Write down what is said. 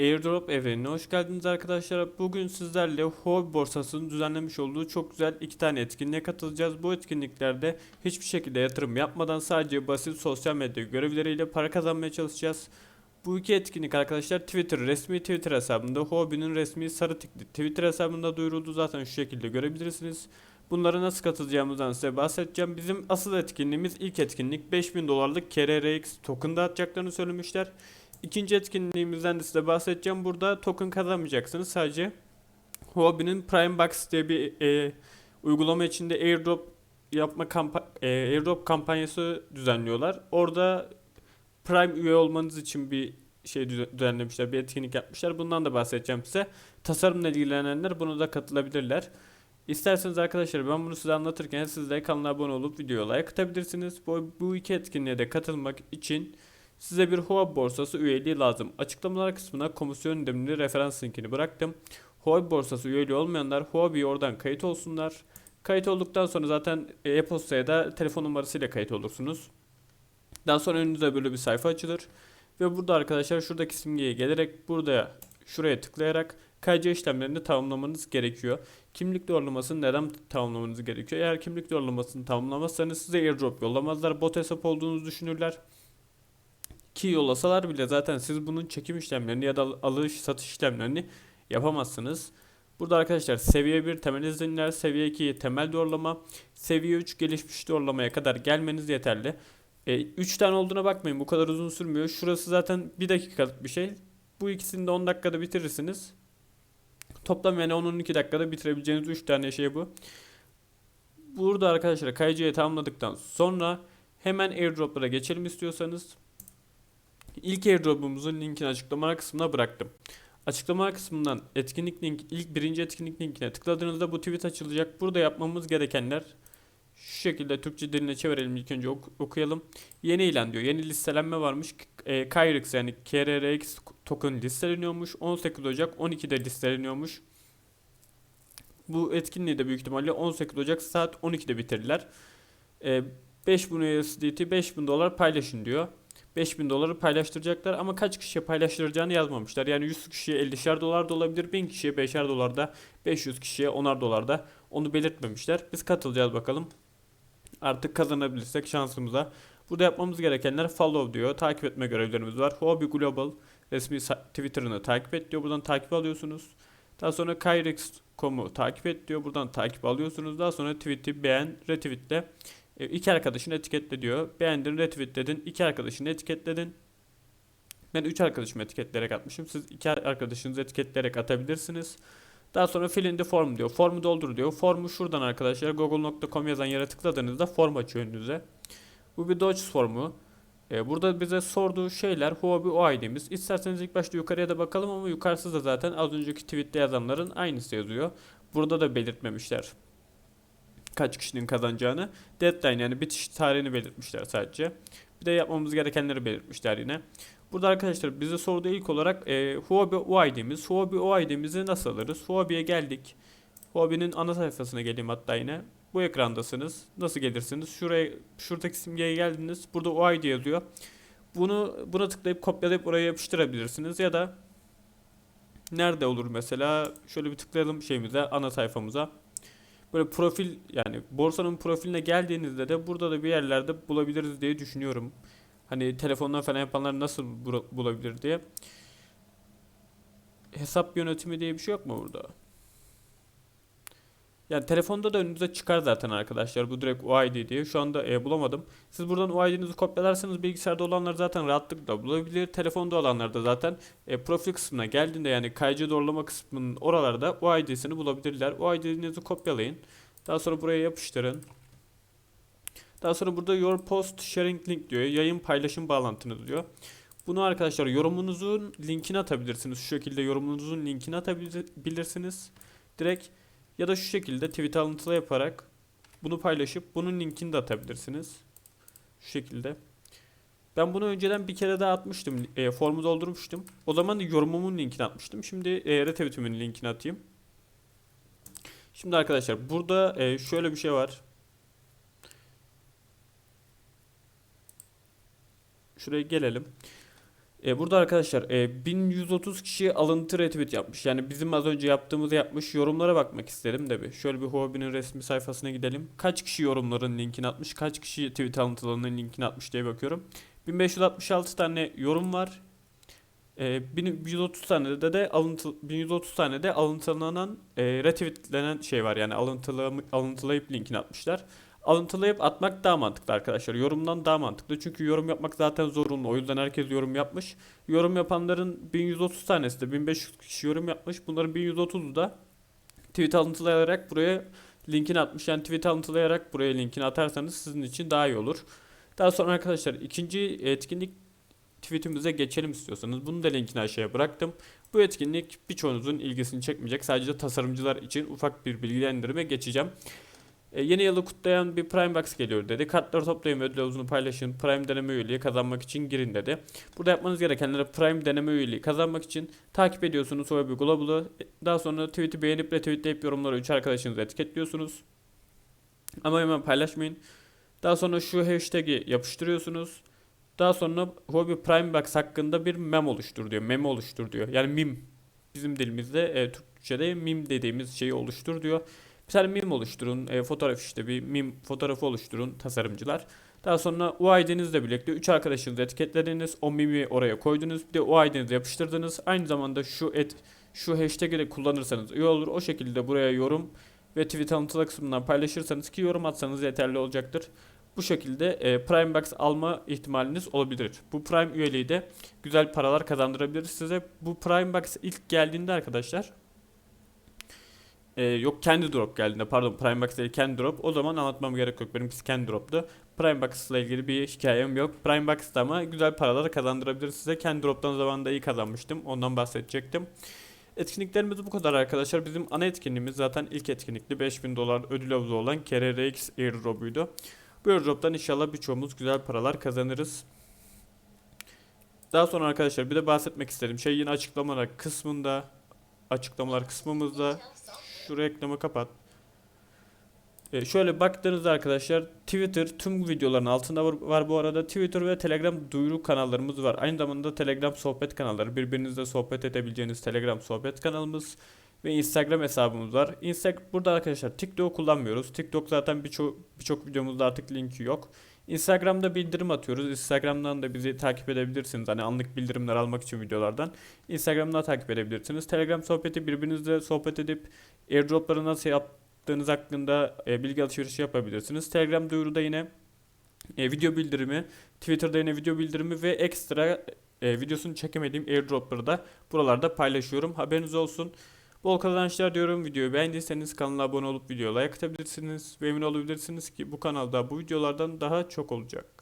Airdrop evrenine hoş geldiniz arkadaşlar. Bugün sizlerle Huobi borsasının düzenlemiş olduğu çok güzel iki tane etkinliğe katılacağız. Bu etkinliklerde hiçbir şekilde yatırım yapmadan sadece basit sosyal medya görevleriyle para kazanmaya çalışacağız. Bu iki etkinlik arkadaşlar Twitter resmi Twitter hesabında Huobi'nin resmi sarı tikli Twitter hesabında duyuruldu. Zaten şu şekilde görebilirsiniz. Bunlara nasıl katılacağımızdan size bahsedeceğim. Bizim asıl etkinliğimiz ilk etkinlik 5000 dolarlık KRRX token dağıtacaklarını söylemişler. İkinci etkinliğimizden de size bahsedeceğim. Burada token kazanmayacaksınız. Sadece Huobi'nin Prime Box diye bir e, uygulama içinde airdrop yapma kampa- e, airdrop kampanyası düzenliyorlar. Orada Prime üye olmanız için bir şey düze- düzenlemişler, bir etkinlik yapmışlar. Bundan da bahsedeceğim size. Tasarımla ilgilenenler bunu da katılabilirler. İsterseniz arkadaşlar ben bunu size anlatırken siz de kanala abone olup videoya like atabilirsiniz. Bu, bu iki etkinliğe de katılmak için size bir Huobi borsası üyeliği lazım. Açıklamalar kısmına komisyon ödemli referans linkini bıraktım. Huobi borsası üyeliği olmayanlar Huobi'ye oradan kayıt olsunlar. Kayıt olduktan sonra zaten e-postaya da telefon numarasıyla kayıt olursunuz. Daha sonra önünüze böyle bir sayfa açılır. Ve burada arkadaşlar şuradaki simgeye gelerek burada şuraya tıklayarak KC işlemlerini tamamlamanız gerekiyor. Kimlik doğrulamasını neden tamamlamanız gerekiyor? Eğer kimlik doğrulamasını tamamlamazsanız size airdrop yollamazlar. Bot hesap olduğunuzu düşünürler. Ki yollasalar bile zaten siz bunun çekim işlemlerini ya da alış satış işlemlerini yapamazsınız. Burada arkadaşlar seviye 1 temel izinler, seviye 2 temel doğrulama, seviye 3 gelişmiş doğrulamaya kadar gelmeniz yeterli. 3 tane olduğuna bakmayın bu kadar uzun sürmüyor. Şurası zaten 1 dakikalık bir şey. Bu ikisini de 10 dakikada bitirirsiniz. Toplam yani 10-12 dakikada bitirebileceğiniz 3 tane şey bu. Burada arkadaşlar KC'yi tamamladıktan sonra hemen airdroplara geçelim istiyorsanız. İlk airdrop'umuzun linkini açıklama kısmına bıraktım. Açıklama kısmından etkinlik link, ilk birinci etkinlik linkine tıkladığınızda bu tweet açılacak. Burada yapmamız gerekenler şu şekilde Türkçe diline çevirelim ilk önce ok- okuyalım. Yeni ilan diyor. Yeni listelenme varmış. E, Kyrix yani KRRX token listeleniyormuş. 18 Ocak 12'de listeleniyormuş. Bu etkinliği de büyük ihtimalle 18 Ocak saat 12'de bitirirler. E, 5000 USDT 5000 dolar paylaşın diyor. 5000 doları paylaştıracaklar ama kaç kişiye paylaştıracağını yazmamışlar. Yani 100 kişiye 50'şer dolar da olabilir, 1000 kişiye 5'er dolar da, 500 kişiye 10'ar dolar da onu belirtmemişler. Biz katılacağız bakalım. Artık kazanabilirsek şansımıza. Burada yapmamız gerekenler follow diyor. Takip etme görevlerimiz var. Hobby Global resmi Twitter'ını takip et diyor. Buradan takip alıyorsunuz. Daha sonra Kyrix.com'u takip et diyor. Buradan takip alıyorsunuz. Daha sonra tweet'i beğen, retweetle. E, iki arkadaşını etiketle diyor. Beğendin, retweetledin. iki arkadaşını etiketledin. Ben üç arkadaşımı etiketleyerek atmışım. Siz iki arkadaşınızı etiketleyerek atabilirsiniz. Daha sonra fill in the form diyor. Formu doldur diyor. Formu şuradan arkadaşlar google.com yazan yere tıkladığınızda form açıyor önünüze. Bu bir Dodge formu. Ee, burada bize sorduğu şeyler Huobi UID'miz. İsterseniz ilk başta yukarıya da bakalım ama yukarısı da zaten az önceki tweette yazanların aynısı yazıyor. Burada da belirtmemişler kaç kişinin kazanacağını. Deadline yani bitiş tarihini belirtmişler sadece. Bir de yapmamız gerekenleri belirtmişler yine. Burada arkadaşlar bize sorduğu ilk olarak e, Huobi UID'miz. Huobi UID'mizi nasıl alırız? Huobi'ye geldik. Huobi'nin ana sayfasına geleyim hatta yine. Bu ekrandasınız. Nasıl gelirsiniz? Şuraya şuradaki simgeye geldiniz. Burada UID yazıyor. Bunu buna tıklayıp kopyalayıp oraya yapıştırabilirsiniz ya da nerede olur mesela? Şöyle bir tıklayalım şeyimize, ana sayfamıza. Böyle profil yani borsanın profiline geldiğinizde de burada da bir yerlerde bulabiliriz diye düşünüyorum. Hani telefondan falan yapanlar nasıl bulabilir diye. Hesap yönetimi diye bir şey yok mu burada? Yani telefonda da önünüze çıkar zaten arkadaşlar. Bu direkt UID diye. Şu anda e, bulamadım. Siz buradan UID'nizi kopyalarsanız bilgisayarda olanlar zaten rahatlıkla bulabilir. Telefonda olanlar da zaten e, profil kısmına geldiğinde yani KYC doğrulama kısmının oralarda UID'sini bulabilirler. UID'nizi kopyalayın. Daha sonra buraya yapıştırın. Daha sonra burada your post sharing link diyor. Yayın paylaşım bağlantınız diyor. Bunu arkadaşlar yorumunuzun linkini atabilirsiniz. Şu şekilde yorumunuzun linkini atabilirsiniz. Direkt ya da şu şekilde tweet alıntılı yaparak bunu paylaşıp bunun linkini de atabilirsiniz. Şu şekilde. Ben bunu önceden bir kere daha atmıştım. E, formu doldurmuştum. O zaman da yorumumun linkini atmıştım. Şimdi e, retweetimin linkini atayım. Şimdi arkadaşlar burada e, şöyle bir şey var. Şuraya gelelim. E, burada arkadaşlar e, 1130 kişi alıntı retweet yapmış. Yani bizim az önce yaptığımızı yapmış. Yorumlara bakmak isterim de bir. Şöyle bir Huobi'nin resmi sayfasına gidelim. Kaç kişi yorumların linkini atmış, kaç kişi tweet alıntılarının linkini atmış diye bakıyorum. 1566 tane yorum var. E, 1130 tane de de alıntı 1130 tane de alıntılanan e, retweetlenen şey var. Yani alıntıla, alıntılayıp linkini atmışlar. Alıntılayıp atmak daha mantıklı arkadaşlar. Yorumdan daha mantıklı. Çünkü yorum yapmak zaten zorunlu. O yüzden herkes yorum yapmış. Yorum yapanların 1130 tanesi de 1500 kişi yorum yapmış. Bunların 1130'u da tweet alıntılayarak buraya linkini atmış. Yani tweet alıntılayarak buraya linkini atarsanız sizin için daha iyi olur. Daha sonra arkadaşlar ikinci etkinlik tweetimize geçelim istiyorsanız. Bunu da linkini aşağıya bıraktım. Bu etkinlik birçoğunuzun ilgisini çekmeyecek. Sadece tasarımcılar için ufak bir bilgilendirme geçeceğim. E, yeni yılı kutlayan bir Prime Box geliyor dedi. Kartları toplayın ve ödül havuzunu paylaşın. Prime deneme üyeliği kazanmak için girin dedi. Burada yapmanız gerekenler Prime deneme üyeliği kazanmak için takip ediyorsunuz Huawei Global'ı. E, Daha sonra tweet'i beğenip retweetleyip yorumlara 3 arkadaşınızı etiketliyorsunuz. Ama hemen paylaşmayın. Daha sonra şu hashtag'i yapıştırıyorsunuz. Daha sonra Huawei Prime Box hakkında bir mem oluştur diyor. Meme oluştur diyor. Yani mim. Bizim dilimizde e, Türkçe'de mim dediğimiz şeyi oluştur diyor. Tane mim oluşturun. E, fotoğraf işte bir mim fotoğrafı oluşturun tasarımcılar. Daha sonra UID'nizle birlikte 3 arkadaşınızı etiketlediniz. O mimi oraya koydunuz. Bir de UID'nizi yapıştırdınız. Aynı zamanda şu et şu hashtag'i de kullanırsanız iyi olur. O şekilde buraya yorum ve tweet alıntılı kısmından paylaşırsanız ki yorum atsanız yeterli olacaktır. Bu şekilde e, Prime Box alma ihtimaliniz olabilir. Bu Prime üyeliği de güzel paralar kazandırabilir size. Bu Prime Box ilk geldiğinde arkadaşlar ee, yok kendi drop geldiğinde pardon Prime Box değil kendi drop. O zaman anlatmam gerek yok. Benimkisi kendi droptu. Prime Box ile ilgili bir hikayem yok. Prime Box'ta ama güzel paralar kazandırabilir size. Kendi droptan zamanında iyi kazanmıştım. Ondan bahsedecektim. Etkinliklerimiz bu kadar arkadaşlar. Bizim ana etkinliğimiz zaten ilk etkinlikli 5000 dolar ödül havuzu olan KRRX airdrop'uydu. Bu airdrop'tan inşallah birçoğumuz güzel paralar kazanırız. Daha sonra arkadaşlar bir de bahsetmek istedim şey yine açıklamalar kısmında açıklamalar kısmımızda şu reklamı kapat. Ee, şöyle baktığınızda arkadaşlar Twitter tüm videoların altında var, var bu arada Twitter ve Telegram duyuru kanallarımız var. Aynı zamanda Telegram sohbet kanalları birbirinizle sohbet edebileceğiniz Telegram sohbet kanalımız ve Instagram hesabımız var. Instagram burada arkadaşlar TikTok kullanmıyoruz. TikTok zaten birçok birçok videomuzda artık linki yok. Instagram'da bildirim atıyoruz. Instagram'dan da bizi takip edebilirsiniz. Hani anlık bildirimler almak için videolardan. Instagram'dan takip edebilirsiniz. Telegram sohbeti birbirinizle sohbet edip airdropları nasıl yaptığınız hakkında e, bilgi alışverişi yapabilirsiniz. Telegram duyuruda yine e, video bildirimi, Twitter'da yine video bildirimi ve ekstra e, videosunu çekemediğim airdropları da buralarda paylaşıyorum. Haberiniz olsun. Bol kazançlar diyorum. Videoyu beğendiyseniz kanala abone olup videoya like atabilirsiniz. Ve emin olabilirsiniz ki bu kanalda bu videolardan daha çok olacak.